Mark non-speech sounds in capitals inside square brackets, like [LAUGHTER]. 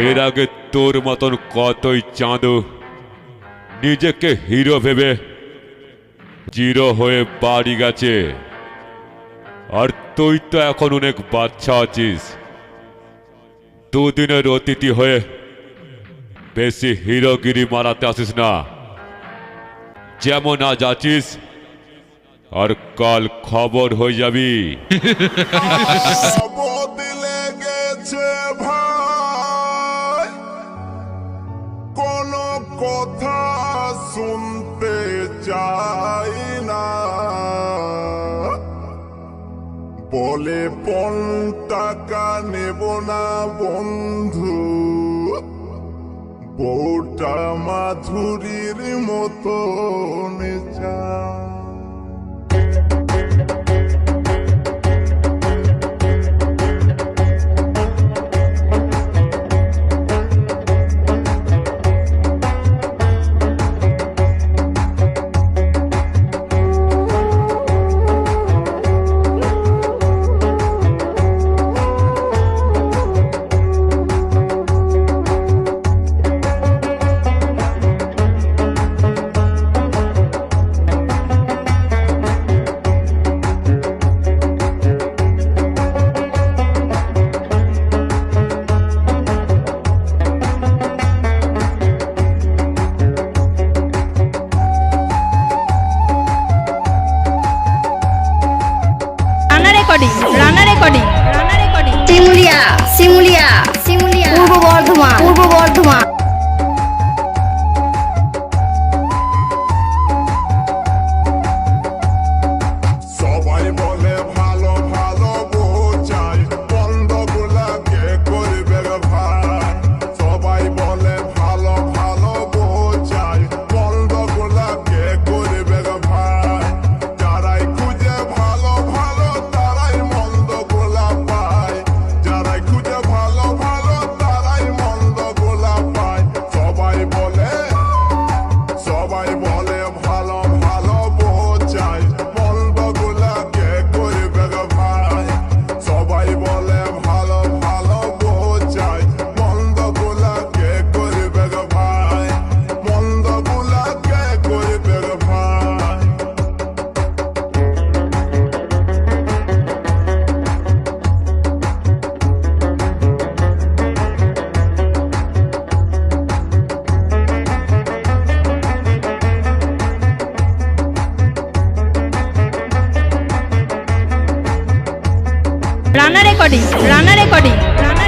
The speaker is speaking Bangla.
এর আগে তোর মতন কতই চাঁদু? নিজেকে হিরো ভেবে জিরো হয়ে বাড়ি গেছে। আর তুই তো এখন অনেক বাচ্চা আছিস। দুদিনের অতিথি হয়ে বেশি হিরোগিরি মারাতে আসিস না। যেমন আজ আছিস, আর কাল খবর হয়ে যাবি। [LAUGHS] চাই না। বলে পন টাকা নেব না বন্ধু। বউটা মাধুরীর মতো চা রানা রেকর্ডিং রানা রেকর্ডিং রানা